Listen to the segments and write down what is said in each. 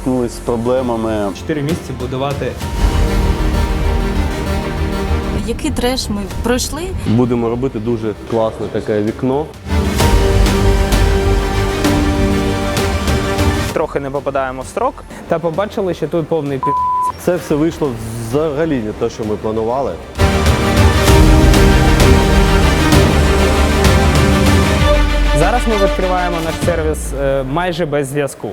столкнулись з проблемами. Чотири місяці будувати Який треш ми пройшли? Будемо робити дуже класне таке вікно. трохи не попадаємо в строк та побачили, що тут повний пі. Це все вийшло взагалі не те, що ми планували. Зараз ми відкриваємо наш сервіс е, майже без зв'язку.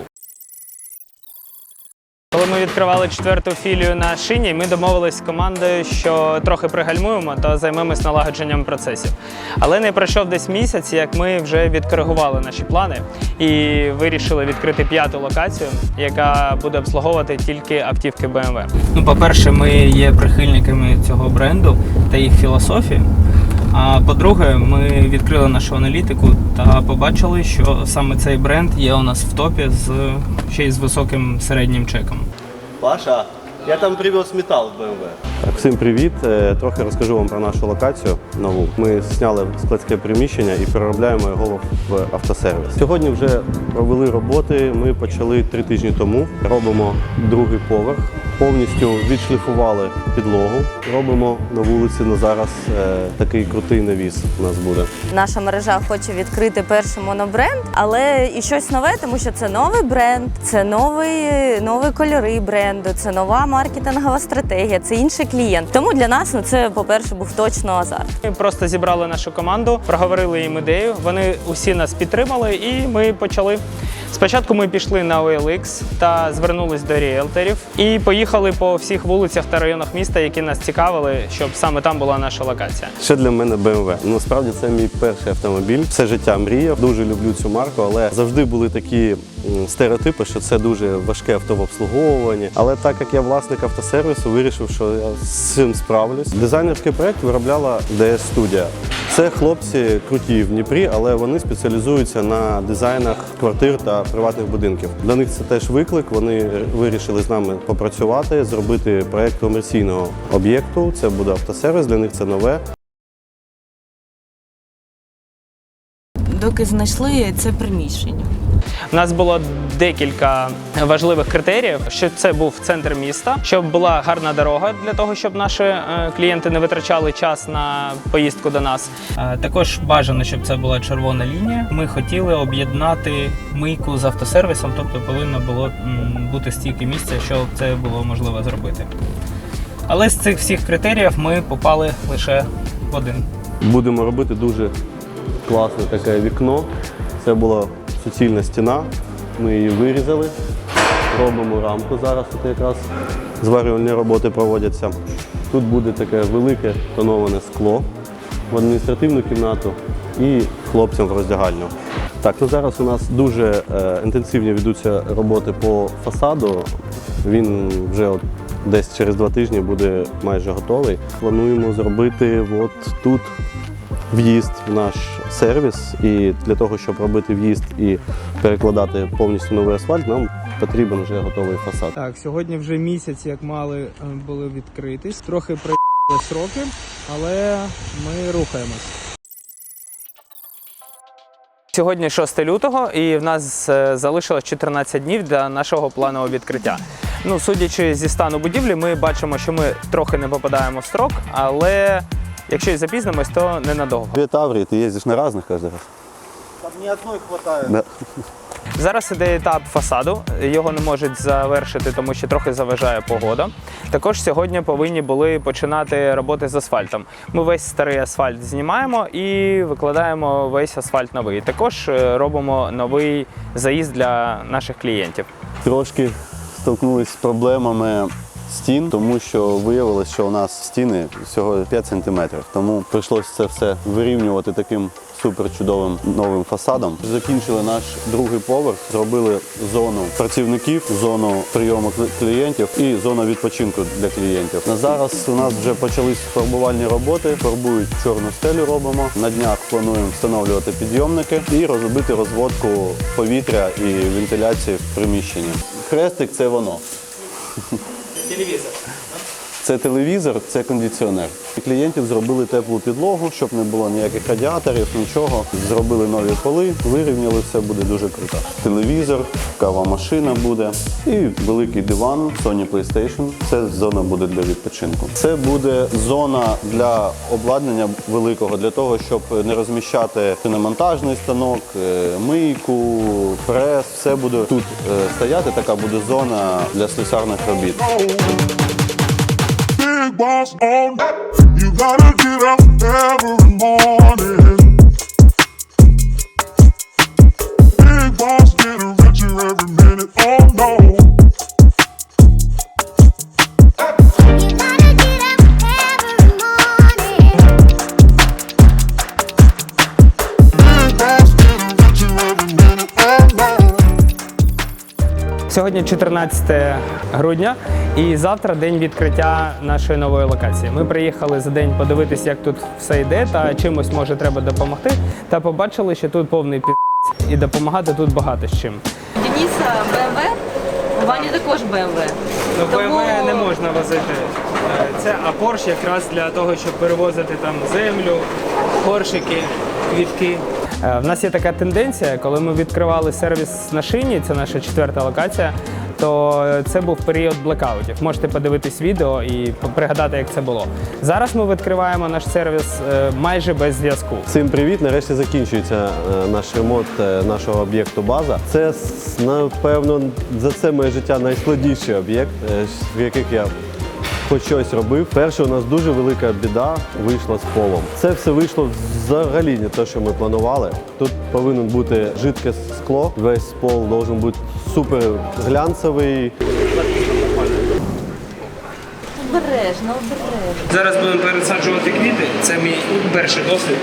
Коли ми відкривали четверту філію на шині, ми домовились з командою, що трохи пригальмуємо та займемось налагодженням процесів. Але не пройшов десь місяць, як ми вже відкоригували наші плани і вирішили відкрити п'яту локацію, яка буде обслуговувати тільки автівки BMW. Ну, по-перше, ми є прихильниками цього бренду та їх філософії. А по-друге, ми відкрили нашу аналітику та побачили, що саме цей бренд є у нас в топі з ще й з високим середнім чеком. Паша, я там привез метал в БМВ. Так, всім привіт. Е, Трохи розкажу вам про нашу локацію нову. Ми зняли складське приміщення і переробляємо його в автосервіс. Сьогодні вже провели роботи. Ми почали три тижні тому. Робимо другий поверх. Повністю відшліфували підлогу. Робимо на вулиці на зараз е, такий крутий навіс. У нас буде. Наша мережа хоче відкрити перший монобренд, але і щось нове, тому що це новий бренд, це новий, нові кольори бренду, це нова маркетингова стратегія, це інший клієнт. Тому для нас ну це, по-перше, був точно азарт. Ми просто зібрали нашу команду, проговорили їм ідею. Вони усі нас підтримали, і ми почали. Спочатку ми пішли на OLX та звернулись до ріелторів і поїхали по всіх вулицях та районах міста, які нас цікавили, щоб саме там була наша локація. Ще для мене BMW. Ну, Насправді це мій перший автомобіль. Все життя мріяв. Дуже люблю цю марку, але завжди були такі стереотипи, що це дуже важке авто в обслуговуванні. Але так як я власник автосервісу, вирішив, що я з цим справлюсь. Дизайнерський проект виробляла DS Studio. Це хлопці круті в Дніпрі, але вони спеціалізуються на дизайнах квартир та приватних будинків. Для них це теж виклик. Вони вирішили з нами попрацювати, зробити проект комерційного об'єкту. Це буде автосервіс. Для них це нове. Доки знайшли це приміщення. У нас було декілька важливих критеріїв, щоб це був центр міста, щоб була гарна дорога для того, щоб наші е, клієнти не витрачали час на поїздку до нас. Також бажано, щоб це була червона лінія. Ми хотіли об'єднати мийку з автосервісом, тобто повинно було бути стільки місця, щоб це було можливо зробити. Але з цих всіх критеріїв ми попали лише в один. Будемо робити дуже класне таке вікно. Це була суцільна стіна. Ми її вирізали. Робимо рамку зараз. Тут якраз зварювальні роботи проводяться. Тут буде таке велике тоноване скло в адміністративну кімнату і хлопцям в роздягальню. Так, ну зараз у нас дуже е, інтенсивні ведуться роботи по фасаду. Він вже от десь через два тижні буде майже готовий. Плануємо зробити от тут в'їзд в наш сервіс. І для того, щоб робити в'їзд і перекладати повністю новий асфальт, нам потрібен вже готовий фасад. Так, сьогодні вже місяць, як мали е, були відкритись. Трохи проїхали сроки, але ми рухаємось. Сьогодні 6 лютого, і в нас е, залишилось 14 днів для нашого планового відкриття. Ну, судячи зі стану будівлі, ми бачимо, що ми трохи не попадаємо в строк, але якщо і запізнимось, то ненадовго. Дві Таврії, ти їздиш на різних кожен раз. Там ни одной хватает. Да. Зараз іде етап фасаду. Його не можуть завершити, тому що трохи заважає погода. Також сьогодні повинні були починати роботи з асфальтом. Ми весь старий асфальт знімаємо і викладаємо весь асфальт новий. Також е, робимо новий заїзд для наших клієнтів. Трошки столкнулись з проблемами стін, тому що виявилось, що у нас стіни всього 5 см. Тому прийшлося це все вирівнювати таким супер чудовим новим фасадом. Закінчили наш другий поверх, зробили зону працівників, зону прийому клієнтів і зону відпочинку для клієнтів. На зараз у нас вже почались фарбувальні роботи. Фарбують чорну стелю. Робимо на днях. Плануємо встановлювати підйомники і розробити розводку повітря і вентиляції в приміщенні. Хрестик це воно. Телевізор. Це телевізор, це кондиціонер. Клієнтів зробили теплу підлогу, щоб не було ніяких радіаторів, нічого. Зробили нові поли, вирівняли, все буде дуже круто. Телевізор, кава машина буде і великий диван, Sony PlayStation. Це зона буде для відпочинку. Це буде зона для обладнання великого, для того, щоб не розміщати шиномонтажний станок, е, мийку, прес. Все буде тут е, стояти. Така буде зона для слюсарних робіт. Boss on. You gotta get up every morning. Сьогодні 14 грудня, і завтра день відкриття нашої нової локації. Ми приїхали за день подивитися, як тут все йде та чимось може треба допомогти. Та побачили, що тут повний пі і допомагати тут багато з чим. Дениса БМВ, у Вані також БМВ. Ну, Тому- БМВ не можна возити. Це а Порш якраз для того, щоб перевозити там землю, коршики, квітки. Е, В нас є така тенденція, коли ми відкривали сервіс на шині, це наша четверта локація. То е, це був період блекаутів. Можете подивитись відео і пригадати, як це було. Зараз ми відкриваємо наш сервіс е, майже без зв'язку. Всім привіт! Нарешті закінчується наш ремонт нашого об'єкту база. Це напевно за це моє життя найскладніший об'єкт, в яких я хоч щось робив. Перше, у нас дуже велика біда вийшла з полом. Це все вийшло взагалі не те, що ми планували. Тут повинен бути жидке скло. Весь пол має бути супер глянцевий. Обережно, обережно. Зараз будемо пересаджувати квіти. Це мій перший досвід.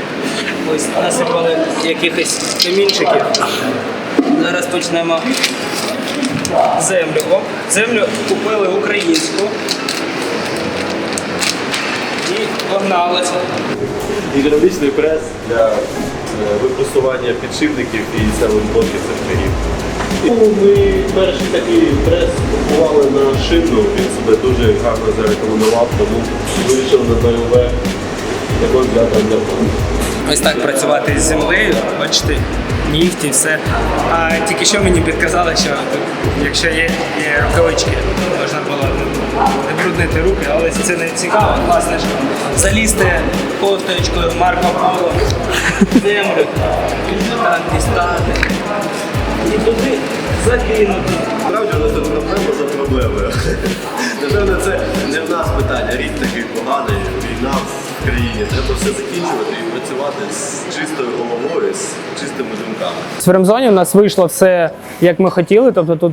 Ось насипали якихось камінчиків. Зараз почнемо землю. Землю купили українську. І погналися. Гідравлічний прес для е, випресування підшипників і селенблоків цехарів. Тому ми перший такий прес купували на шину, він себе дуже гарно зарекомендував, тому вирішили на BMW такий взяти для Ось так працювати з землею, бачите, нігті, все. А тільки що мені підказали, що якщо є, є рукавички, можна було не бруднити руки, але це не цікаво, класно, що залізти кофточкою Марко Поло, в землю, так дістати. І туди закинути. Справді у нас тут проблема за проблемою. Напевно, це не в нас питання. Рік такий поганий, війна в країні. Треба все закінчувати і працювати з чистою головою, з чистими думками. В фремзоні у нас вийшло все, як ми хотіли, тобто тут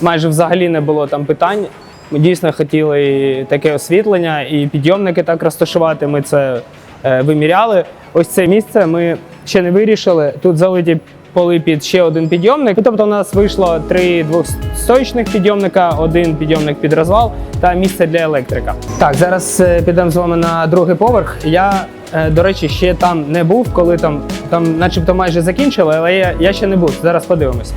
майже взагалі не було там питань. Ми дійсно хотіли таке освітлення, і підйомники так розташувати. Ми це е, виміряли. Ось це місце ми ще не вирішили. Тут залиті поли під ще один підйомник. Тобто у нас вийшло три двохстоїчних підйомника, один підйомник під розвал та місце для електрика. Так, зараз е, підемо з вами на другий поверх. Я, е, до речі, ще там не був, коли там, там начебто майже закінчили, але я, я ще не був. Зараз подивимось.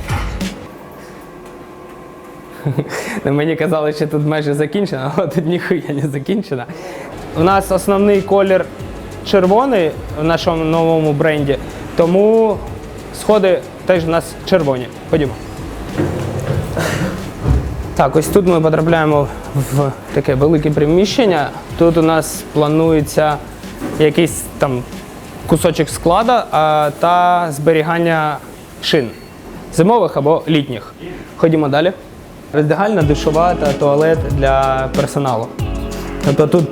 Ну, Мені казали, що тут майже закінчено, але тут ніхуя не закінчено. У нас основний колір червоний в нашому новому бренді, тому сходи теж у нас червоні. Ходімо. Так, ось тут ми потрапляємо в таке велике приміщення. Тут у нас планується якийсь там кусочок склада а, та зберігання шин зимових або літніх. Ходімо далі. Роздягальна, душова та туалет для персоналу. Тобто тут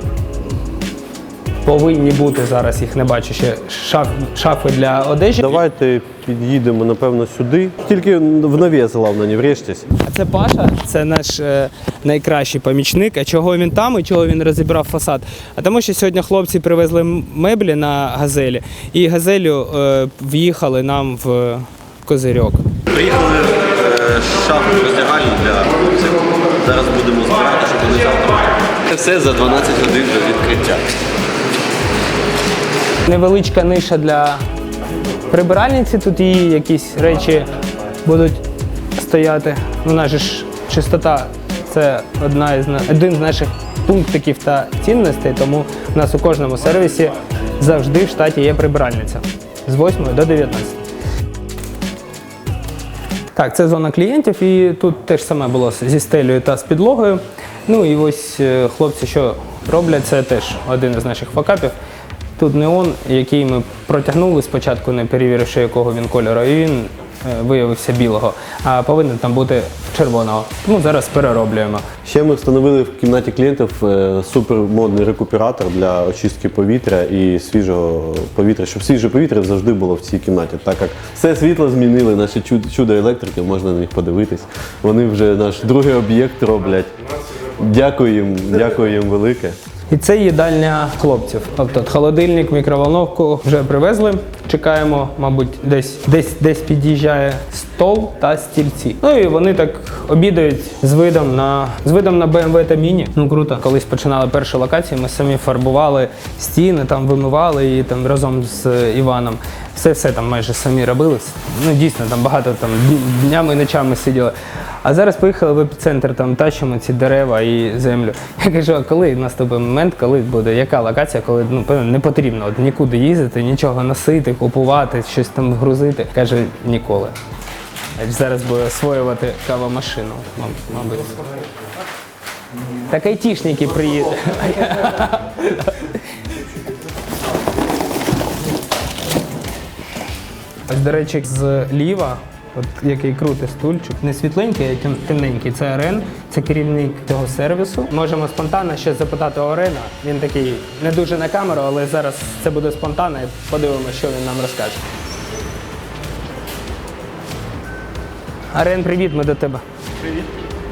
повинні бути зараз, їх не бачу ще шаф, шафи для одежі. Давайте під'їдемо, напевно, сюди. Тільки в навіс, головне, не врежьтесь. А це Паша, це наш е, найкращий помічник. А чого він там і чого він розібрав фасад? А тому, що сьогодні хлопці привезли меблі на газелі, і газелю е, в'їхали нам в козирьок. Приїхали е, шафу роздягальну для хлопців. Зараз будемо збирати, щоб вони завтра. Це все за 12 годин до відкриття. Невеличка ниша для прибиральниці. Тут її якісь речі будуть стояти. Ну, наша ж чистота це одна із один з наших пунктиків та цінностей, тому у нас у кожному сервісі завжди в штаті є прибиральниця з 8 до 19. Так, це зона клієнтів, і тут теж саме було зі стелею та з підлогою. Ну і ось е, хлопці, що роблять, це теж один із наших факапів. Тут неон, який ми протягнули спочатку, не перевіривши, якого він кольору, і він виявився білого, а повинен там бути червоного. Тому зараз перероблюємо. Ще ми встановили в кімнаті клієнтів е, супермодний рекуператор для очистки повітря і свіжого повітря, щоб свіже повітря завжди було в цій кімнаті. Так як все світло змінили, наші чудо електрики, можна на них подивитись. Вони вже наш другий об'єкт роблять. Дякую їм, дякую їм велике. І це їдальня хлопців. Тобто холодильник, мікроволновку вже привезли. Чекаємо, мабуть, десь десь десь під'їжджає стол та стільці. Ну і вони так обідають з видом на з видом на BMW та Міні. Ну круто. Колись починали першу локацію. Ми самі фарбували стіни, там вимивали її там разом з е, Іваном. Все все там майже самі робили. Ну дійсно там багато там дн- днями і ночами сиділи. А зараз поїхали в епіцентр, там тащимо ці дерева і землю. Я кажу, а коли наступить момент, коли буде яка локація, коли ну не потрібно от нікуди їздити, нічого носити, купувати, щось там грузити. Каже, ніколи. Зараз буде освоювати кавомашину, маб- мабуть. Так айтішники приїдуть. Ось, до речі, зліва, от який крутий стульчик, не світленький, а темненький. Це Арен, це керівник цього сервісу. Можемо спонтанно ще запитати Орена. Він такий не дуже на камеру, але зараз це буде спонтанно подивимося, що він нам розкаже. Арен, привіт, ми до тебе. Привіт.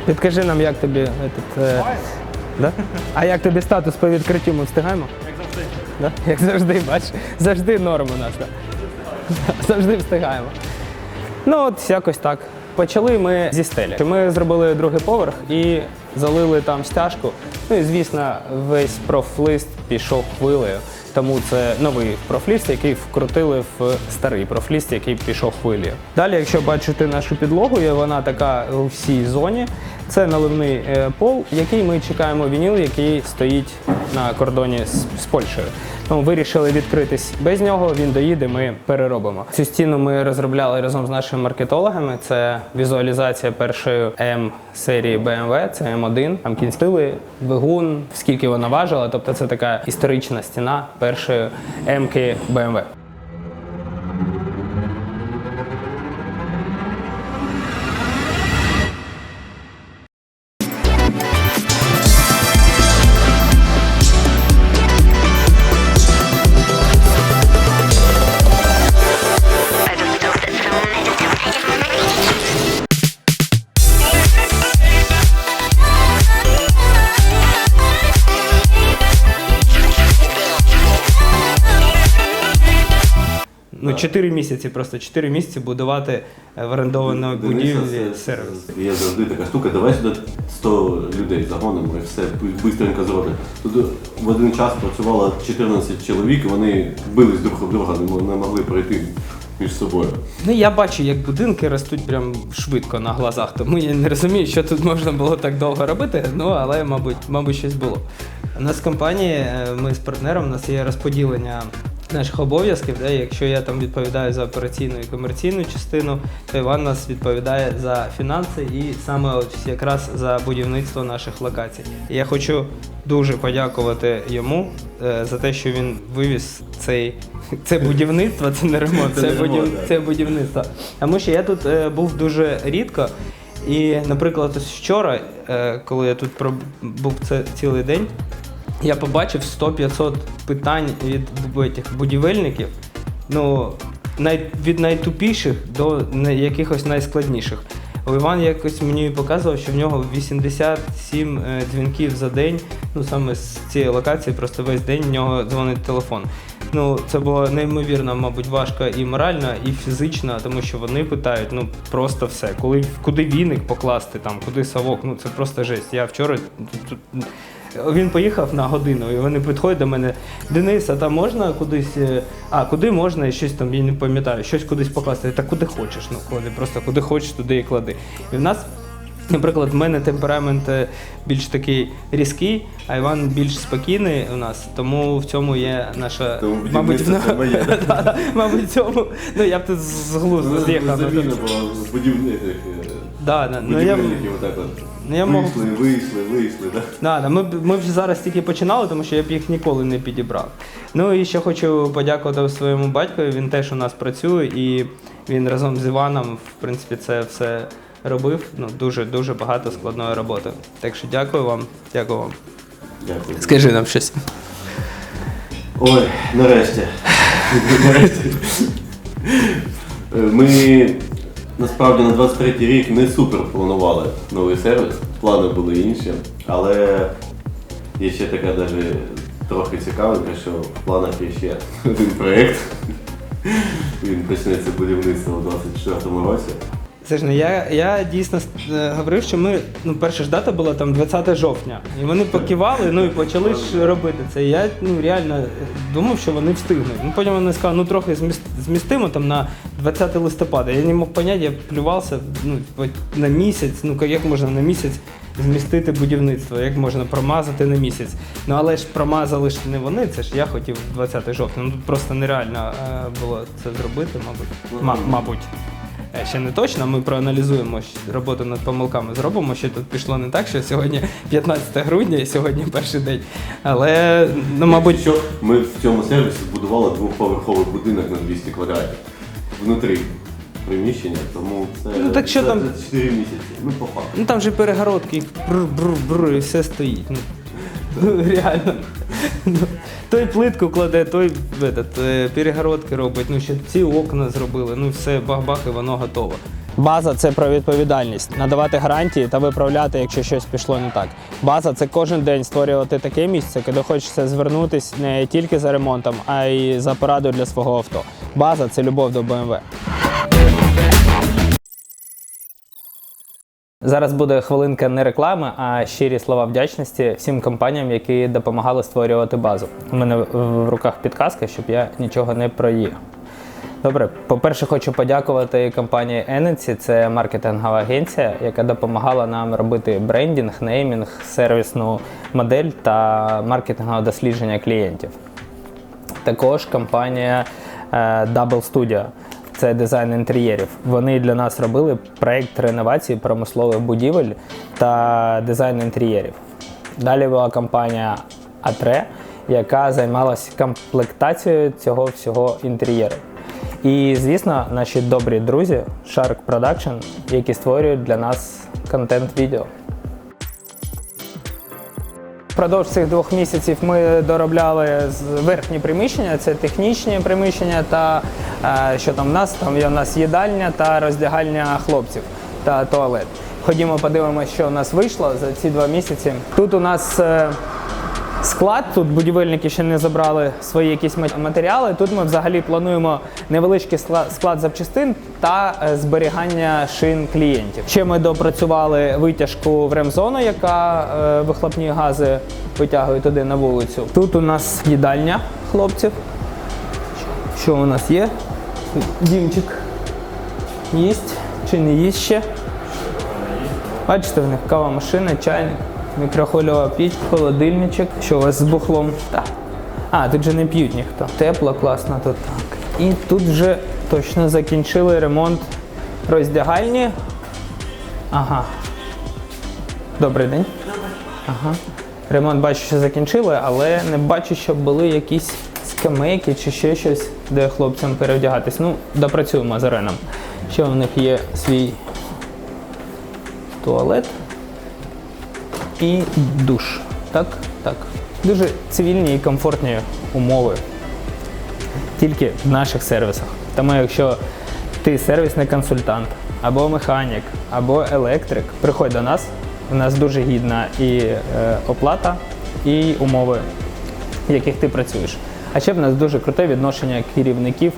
Підкажи нам, як тобі этот, е, да? А як тобі статус по відкриттю? Ми встигаємо? Як завжди. Да? Як завжди, бач, завжди норм у нас. Да? Завжди встигаємо. Ну, от якось так. Почали ми зі стелі. Ми зробили другий поверх і залили там стяжку. Ну і звісно, весь профлист пішов хвилею. Тому це новий профліст, який вкрутили в старий профліст, який пішов хвилею. Далі, якщо бачите нашу підлогу, є вона така у всій зоні. Це наливний е, пол, який ми чекаємо вініл, який стоїть на кордоні з, з Польщею. Ну, вирішили відкритись без нього. Він доїде, ми переробимо. Цю стіну ми розробляли разом з нашими маркетологами. Це візуалізація першої М серії BMW, це М1. Там кінстили, двигун, скільки вона важила. Тобто це така історична стіна першої М-ки BMW. 4 місяці, просто 4 місяці будувати е, в орендованої будівлі сервіс. Є завжди така штука, давай сюди 100 людей загонимо і все швидко зроблять. Тут в один час працювало 14 чоловік, і вони бились друг об друга, не могли пройти між собою. Ну, я бачу, як будинки ростуть прям швидко на глазах, тому я не розумію, що тут можна було так довго робити, ну але, мабуть, мабуть, щось було. У нас в компанії, е, ми з партнером, у нас є розподілення наших обов'язків. Да? Якщо я там відповідаю за операційну і комерційну частину, то Іван нас відповідає за фінанси і саме от якраз за будівництво наших локацій. І я хочу дуже подякувати йому е, за те, що він вивіз цей це будівництво, це не ремонт, це, Це ремонт, будів... це будівництво. Тому що я тут е, був дуже рідко. І, наприклад, ось вчора, е, коли я тут був цілий день, я побачив 100-500 питань від тих будівельників. Ну, най, від найтупіших до якихось найскладніших. Іван якось мені показував, що в нього 87 е, дзвінків за день. Ну саме з цієї локації, просто весь день в нього дзвонить телефон. Ну, це було неймовірно, мабуть, важко і морально, і фізично, тому що вони питають ну просто все. Коли куди віник покласти, там, куди совок, ну це просто жесть. Я вчора він поїхав на годину, і вони підходять до мене. Денис, а там можна кудись. е, А, куди можна, і щось там, я не пам'ятаю, щось кудись покласти. Та куди хочеш, ну клади, просто куди хочеш, туди і клади. І в нас Наприклад, в мене темперамент е, більш такий різкий, а Іван більш спокійний у нас, тому в цьому є наша. Тому мабуть, будівництво це моє, да? Мабуть, в цьому. Ну я б тут з глузду з'їхав. ну, Заміна була з. Да, да, ну, я, Будівельників отак от. ну, я можу Вийшли, вийшли, вийшли, да? Да, да, ми, б- ми вже зараз тільки починали, тому що я б їх ніколи не підібрав. Ну і ще хочу подякувати своєму батькові. Він теж у нас працює і він разом з Іваном, в принципі, це все робив. Ну, дуже дуже багато складної роботи. Так що дякую вам, дякую вам. Дякую. Скажи нам щось. Ой, нарешті. нарешті. Е, Ми насправді на 23 рік не супер планували новий сервіс. Плани були інші, але є ще така даже трохи цікавинка, що в планах є ще один проєкт. Він почнеться будівництво у 24 році. Це ж не я, я дійсно е, говорив, що ми ну перша ж дата була там 20 жовтня, і вони покивали, ну і почали ж робити це. І Я ну реально думав, що вони встигнуть. Ну потім вони сказали, ну трохи зміст, змістимо там на 20 листопада. Я не мог поняти, я плювався ну на місяць. Ну як можна на місяць змістити будівництво, як можна промазати на місяць. Ну але ж промазали ж не вони, це ж я хотів 20 жовтня. Ну тут просто нереально е, було це зробити, мабуть. Ма- мабуть. Е, Ще не точно, ми проаналізуємо роботу над помилками, зробимо, що тут пішло не так, що сьогодні 15 грудня і сьогодні перший день. Але, ну, мабуть, Що ми в цьому сервісі збудували двоповерховий будинок на 200 квадратів. Внутрі приміщення, тому це, Ну, так що це, там? це 4 місяці. Ну, по факту. ну там же перегородки, бр-бр-бр, і все стоїть. Ну, ну реально. Той плитку кладе, той этот, е, перегородки робить, ну ще ці окна зробили, ну все, бах-бах, і воно готово. База це про відповідальність, надавати гарантії та виправляти, якщо щось пішло не так. База це кожен день створювати таке місце, куди хочеться звернутися не тільки за ремонтом, а й за порадою для свого авто. База це любов до BMW. Зараз буде хвилинка не реклами, а щирі слова вдячності всім компаніям, які допомагали створювати базу. У мене в- руках підказка, щоб я нічого не проїв. Добре, по-перше, хочу подякувати компанії Ененсі. Це маркетингова агенція, яка допомагала нам робити брендінг, неймінг, сервісну модель та маркетингове дослідження клієнтів. Також компанія е, Double Studio. Це дизайн інтер'єрів. Вони для нас робили проєкт реновації промислових будівель та дизайн інтер'єрів. Далі була компанія Atre, яка займалася комплектацією цього всього інтер'єру. І, звісно, наші добрі друзі Shark Production, які створюють для нас контент-відео. Впродовж цих двох місяців ми доробляли верхні приміщення, це технічні приміщення та е, що там в нас? Там є у нас їдальня та роздягальня хлопців та туалет. Ходімо, подивимося, що у нас вийшло за ці два місяці. Тут у нас е, склад, тут будівельники ще не забрали свої якісь матеріали. Тут ми взагалі плануємо невеличкий склад запчастин та е, зберігання шин клієнтів. Ще ми допрацювали витяжку в ремзону, яка е, вихлопні гази витягує туди на вулицю. Тут у нас їдальня хлопців. Що у нас є? Дімчик їсть чи не їсть ще? Бачите, в них кава машина, чайник, мікрохвильова піч, холодильничок. Що у вас з бухлом? Так. А, тут же не п'ють ніхто. Тепло, класно тут так. І тут вже точно закінчили ремонт роздягальні. Ага. Добрий день. Ага. Ремонт бачу, що закінчили, але не бачу, щоб були якісь скамейки чи ще щось, де хлопцям перевдягатись. Ну, допрацюємо з Ареном. Ще в них є свій туалет і душ. Так? Так. Дуже цивільні і комфортні умови. Тільки в наших сервісах. Тому якщо ти сервісний консультант, або механік, або електрик, приходь до нас. У нас дуже гідна і е, оплата, і умови, в яких ти працюєш. А ще в нас дуже круте відношення керівників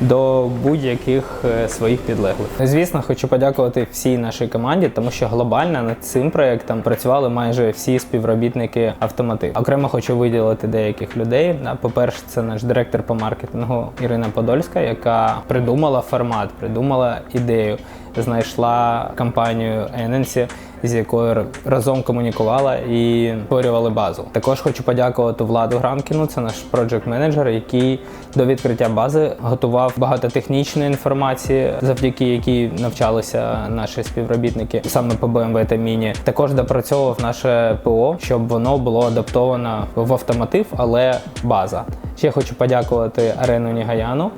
до будь-яких е, своїх підлеглих. Звісно, хочу подякувати всій нашій команді, тому що глобально над цим проєктом працювали майже всі співробітники автоматив. Окремо хочу виділити деяких людей. По-перше, це наш директор по маркетингу Ірина Подольська, яка придумала формат, придумала ідею, знайшла компанію Ененсі, з якою разом комунікувала і створювали базу. Також хочу подякувати Владу Грамкіну, це наш проджект менеджер, який до відкриття бази готував багато технічної інформації, завдяки якій навчалися наші співробітники саме по BMW та Міні. Також допрацьовував наше ПО, щоб воно було адаптовано в автоматив, але база. Ще хочу подякувати Арену Нігаяну.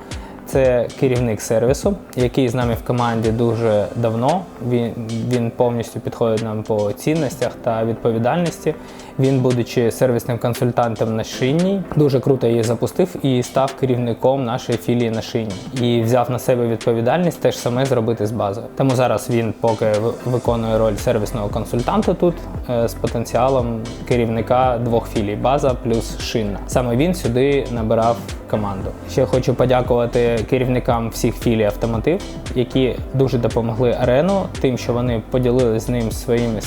Це керівник сервісу, який з нами в команді дуже давно. Він, він повністю підходить нам по цінностях та відповідальності. Він, будучи сервісним консультантом на шинній, дуже круто її запустив і став керівником нашої філії на шині. І взяв на себе відповідальність теж саме зробити з базою. Тому зараз він поки виконує роль сервісного консультанта тут е, з потенціалом керівника двох філій база плюс шинна. Саме він сюди набирав команду. Ще хочу подякувати керівникам всіх філій автомотив, які дуже допомогли арену, тим, що вони поділилися з ним своїми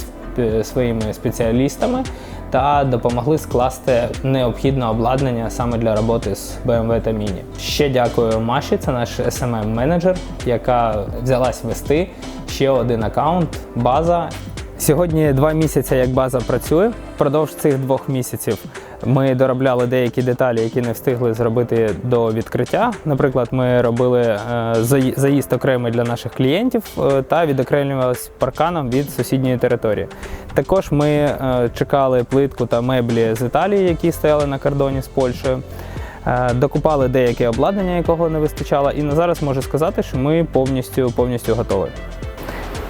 своїми спеціалістами та допомогли скласти необхідне обладнання саме для роботи з BMW та Mini. Ще дякую Маші, це наш smm менеджер яка взялась вести ще один аккаунт, база. Сьогодні два місяці, як база працює. Впродовж цих двох місяців ми доробляли деякі деталі, які не встигли зробити до відкриття. Наприклад, ми робили е, заїзд окремий для наших клієнтів е, та відокремлювалися парканом від сусідньої території. Також ми е, чекали плитку та меблі з Італії, які стояли на кордоні з Польщею. Докупали деяке обладнання, якого не вистачало, і на зараз можу сказати, що ми повністю повністю готові.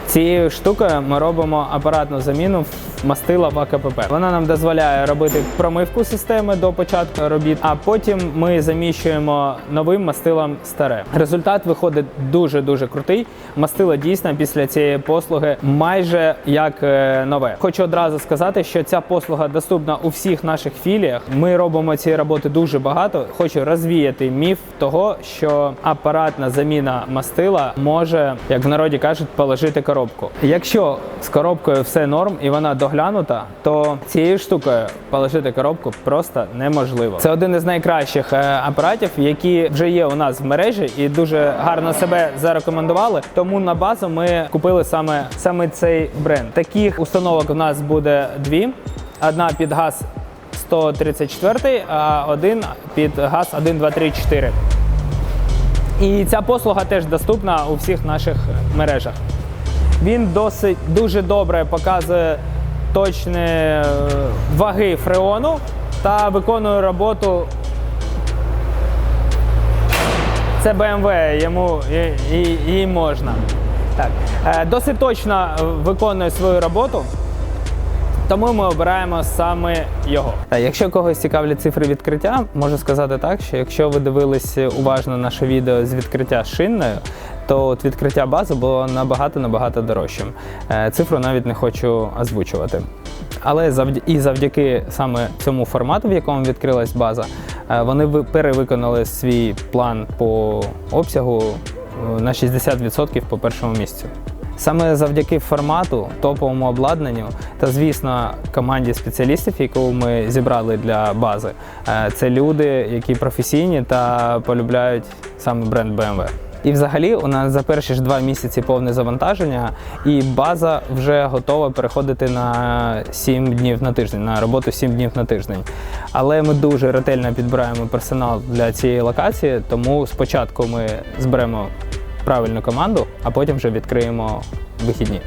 Цією штукою ми робимо апаратну заміну мастила в АКПП. Вона нам дозволяє робити промивку системи до початку робіт, а потім ми заміщуємо новим мастилом старе. Результат виходить дуже дуже крутий. Мастило дійсно після цієї послуги майже як е, нове. Хочу одразу сказати, що ця послуга доступна у всіх наших філіях. Ми робимо цієї роботи дуже багато. Хочу розвіяти міф того, що апаратна заміна мастила може, як в народі кажуть, положити коробку. Якщо з коробкою все норм і вона доглянута, то цією штукою положити коробку просто неможливо. Це один із найкращих е, апаратів, які вже є у нас в мережі і дуже гарно себе зарекомендували. Тому на базу ми купили саме, саме цей бренд. Таких установок у нас буде дві: одна під газ 134, а один під газ 1, 2, 3, 4. І ця послуга теж доступна у всіх наших мережах. Він досить дуже добре показує точні е, ваги фреону та виконує роботу. Це BMW, йому їй можна. Так. Е, Досить точно виконує свою роботу. Тому ми обираємо саме його. Е, Якщо когось цікавлять цифри відкриття, можу сказати так, що якщо ви дивились уважно наше відео з відкриття шинною, то от відкриття бази було набагато набагато дорожчим. Е, Цифру навіть не хочу озвучувати. Але і завдяки саме цьому формату, в якому відкрилась база, е, вони ви- перевиконали свій план по обсягу е, на 60% по першому місцю. Саме завдяки формату, топовому обладнанню та, звісно, команді спеціалістів, яку ми зібрали для бази, це люди, які професійні та полюбляють саме бренд BMW. І взагалі у нас за перші ж два місяці повне завантаження, і база вже готова переходити на 7 днів на тиждень, на роботу 7 днів на тиждень. Але ми дуже ретельно підбираємо персонал для цієї локації, тому спочатку ми зберемо правильну команду, а потім вже відкриємо вихідні.